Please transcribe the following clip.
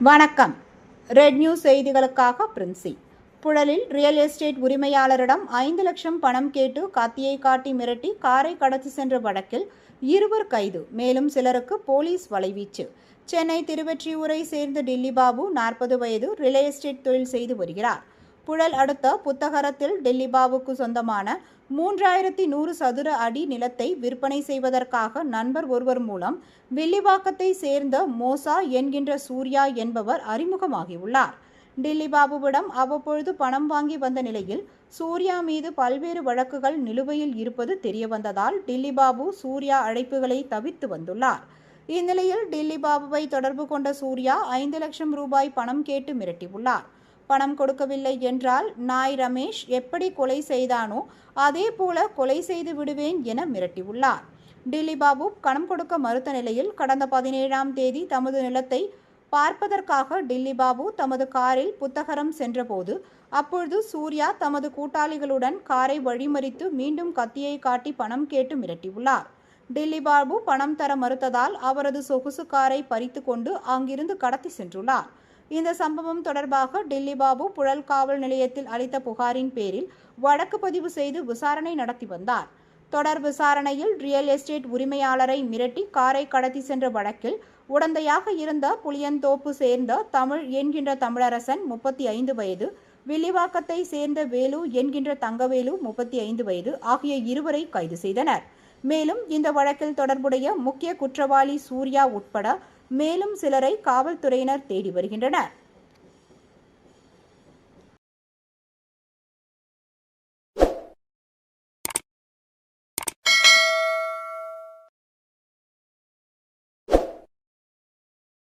வணக்கம். Red news செய்திகளுக்காக பிரின்சி புழலில் ரியல் எஸ்டேட் உரிமையாளரிடம் ஐந்து லட்சம் பணம் கேட்டு கத்தியை காட்டி மிரட்டி காரை கடத்தி சென்ற வழக்கில் இருவர் கைது மேலும் சிலருக்கு போலீஸ் வலைவீச்சு. சென்னை திருவெற்றியூரை சேர்ந்த டில்லி பாபு நாற்பது வயது ரியல் எஸ்டேட் தொழில் செய்து வருகிறார். புழல் அடுத்த புத்தகரத்தில் டெல்லிபாவுக்கு சொந்தமான மூன்றாயிரத்தி நூறு சதுர அடி நிலத்தை விற்பனை செய்வதற்காக நண்பர் ஒருவர் மூலம் வில்லிவாக்கத்தை சேர்ந்த மோசா என்கின்ற சூர்யா என்பவர் அறிமுகமாகியுள்ளார். டில்லி பாபுவிடம் அவ்வப்பொழுது பணம் வாங்கி வந்த நிலையில் சூர்யா மீது பல்வேறு வழக்குகள் நிலுவையில் இருப்பது தெரியவந்ததால் டில்லி பாபு சூர்யா அழைப்புகளை தவிர்த்து வந்துள்ளார். இந்நிலையில் டில்லி பாபுவை தொடர்பு கொண்ட சூர்யா ஐந்து லட்சம் ரூபாய் பணம் கேட்டு மிரட்டியுள்ளார். பணம் கொடுக்கவில்லை என்றால் நாய் ரமேஷ் எப்படி கொலை செய்தானோ அதே போல கொலை செய்து விடுவேன் என மிரட்டியுள்ளார். டில்லி பாபு பணம் கொடுக்க மறுத்த நிலையில் கடந்த பதினேழாம் தேதி தமது நிலத்தை பார்ப்பதற்காக டில்லி பாபு தமது காரில் புத்தகரம் சென்றபோது அப்பொழுது சூர்யா தமது கூட்டாளிகளுடன் காரை வழிமறித்து மீண்டும் கத்தியை காட்டி பணம் கேட்டு மிரட்டியுள்ளார். டில்லி பாபு பணம் தர மறுத்ததால் அவரது சொகுசு காரை பறித்து கொண்டு அங்கிருந்து கடத்தி சென்றுள்ளார். இந்த சம்பவம் தொடர்பாக டில்லி பாபு புழல் காவல் நிலையத்தில் அளித்த புகாரின் பேரில் வழக்கு பதிவு செய்து விசாரணை நடத்தி வந்தார். தொடர் விசாரணையில் ரியல் எஸ்டேட் உரிமையாளரை மிரட்டி காரை கடத்தி சென்ற வழக்கில் உடந்தையாக இருந்த புளியந்தோப்பு சேர்ந்த தமிழ் என்கின்ற தமிழரசன் முப்பத்தி ஐந்து வயது வில்லிவாக்கத்தை சேர்ந்த வேலு என்கின்ற தங்கவேலு முப்பத்தி ஐந்து வயது ஆகிய இருவரை கைது செய்தனர். மேலும் இந்த வழக்கில் தொடர்புடைய முக்கிய குற்றவாளி சூர்யா உட்பட மேலும் சிலரை காவல்துறையினர் தேடி வருகின்றனர்.